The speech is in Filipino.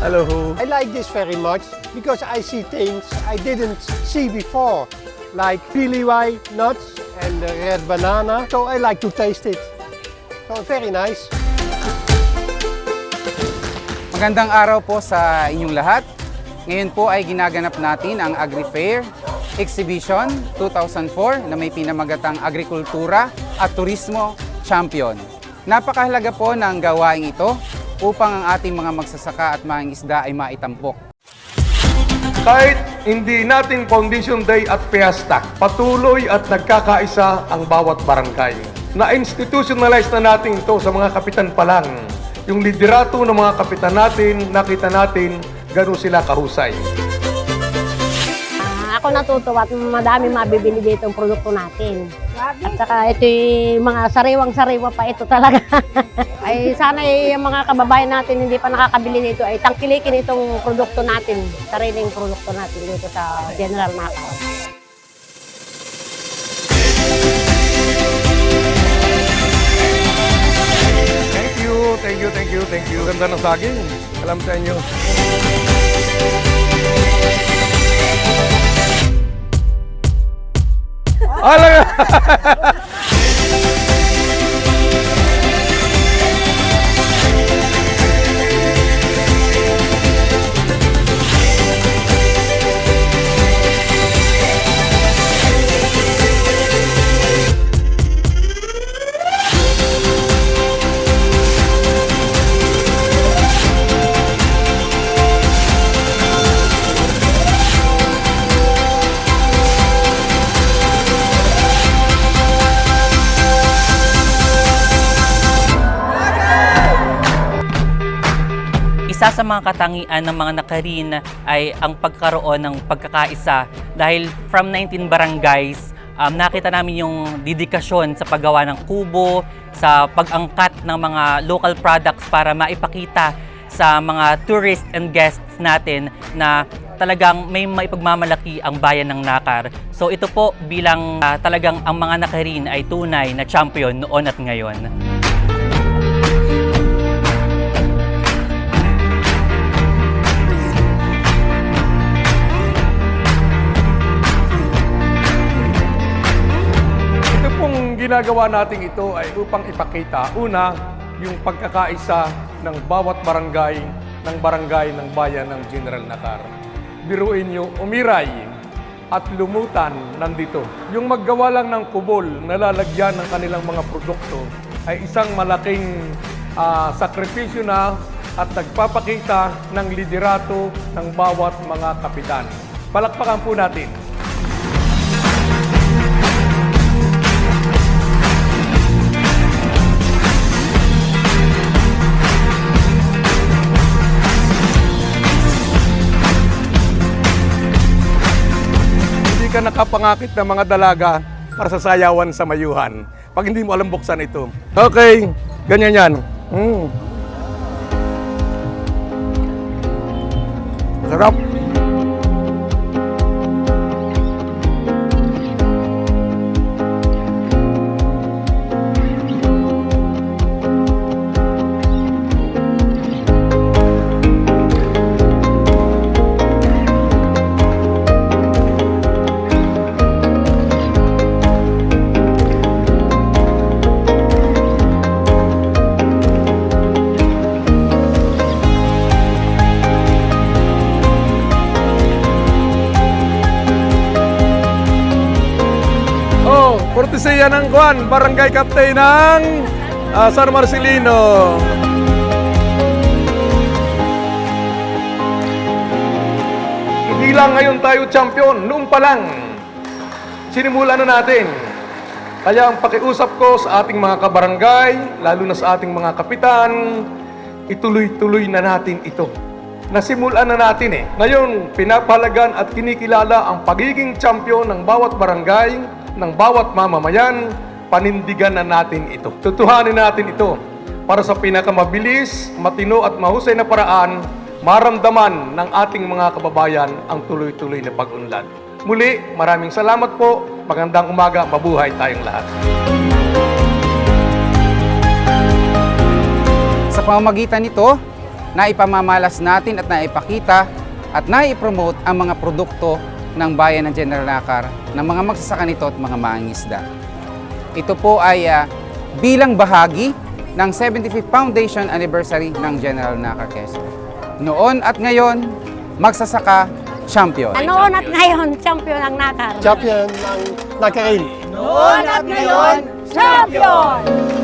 Hello. I like this very much because I see things I didn't see before, like pili nuts and the red banana. So I like to taste it. So very nice. Magandang araw po sa inyong lahat. Ngayon po ay ginaganap natin ang Agri-Fair Exhibition 2004 na may pinamagatang Agrikultura at Turismo Champion. Napakahalaga po ng gawaing ito upang ang ating mga magsasaka at mga isda ay maitampok. Kahit hindi natin Foundation Day at Fiesta, patuloy at nagkakaisa ang bawat barangay. Na-institutionalize na natin ito sa mga kapitan pa lang. Yung liderato ng mga kapitan natin, nakita natin gano'n sila kahusay. Ah, ako natutuwa at madami mabibili dito ang produkto natin. At saka ito mga sariwang-sariwa pa ito talaga. ay sana yung mga kababayan natin hindi pa nakakabili nito ay tangkilikin itong produkto natin, sariling produkto natin dito sa General Nakar. Thank you, thank you, thank you, thank you. Ganda ng saging. Alam sa inyo. Alam Isa sa mga katangian ng mga nakarin ay ang pagkaroon ng pagkakaisa dahil from 19 barangays, um, nakita namin yung dedikasyon sa paggawa ng kubo, sa pag-angkat ng mga local products para maipakita sa mga tourists and guests natin na talagang may maipagmamalaki ang bayan ng Nakar. So ito po bilang ah, talagang ang mga Nakarin ay tunay na champion noon at ngayon. Ginagawa natin ito ay upang ipakita, una, yung pagkakaisa ng bawat barangay ng barangay ng bayan ng General Nakar. Biruin nyo, umiray at lumutan nandito. Yung maggawa lang ng kubol na lalagyan ng kanilang mga produkto ay isang malaking ah, sakripisyo na at nagpapakita ng liderato ng bawat mga kapitan. Palakpakan po natin. Hindi ka nakapangakit ng mga dalaga para sa sayawan sa mayuhan. Pag hindi mo alam buksan ito. Okay, ganyan yan. Mm. Sarap. Portisaya ng Kwan, Barangay Captain ng ah, San Marcelino. Hindi lang ngayon tayo champion, noon pa lang. Sinimulan na natin. Kaya ang pakiusap ko sa ating mga kabarangay, lalo na sa ating mga kapitan, ituloy-tuloy na natin ito. Nasimulan na natin eh. Ngayon, pinapalagan at kinikilala ang pagiging champion ng bawat barangay, ng bawat mamamayan, panindigan na natin ito. Tutuhanin natin ito para sa pinakamabilis, matino at mahusay na paraan, maramdaman ng ating mga kababayan ang tuloy-tuloy na pag-unlad. Muli, maraming salamat po. Magandang umaga, mabuhay tayong lahat. Sa pamamagitan nito, na ipamamalas natin at naipakita at naipromote ang mga produkto ng bayan ng General Nakar ng mga magsasaka nito at mga mangingisda. Ito po ay ah, bilang bahagi ng 75th Foundation Anniversary ng General Nakar Quezon. Noon at ngayon, magsasaka champion. Noon at ngayon, champion ang nakar. Champion ng Nakarin. Noon at ngayon, champion!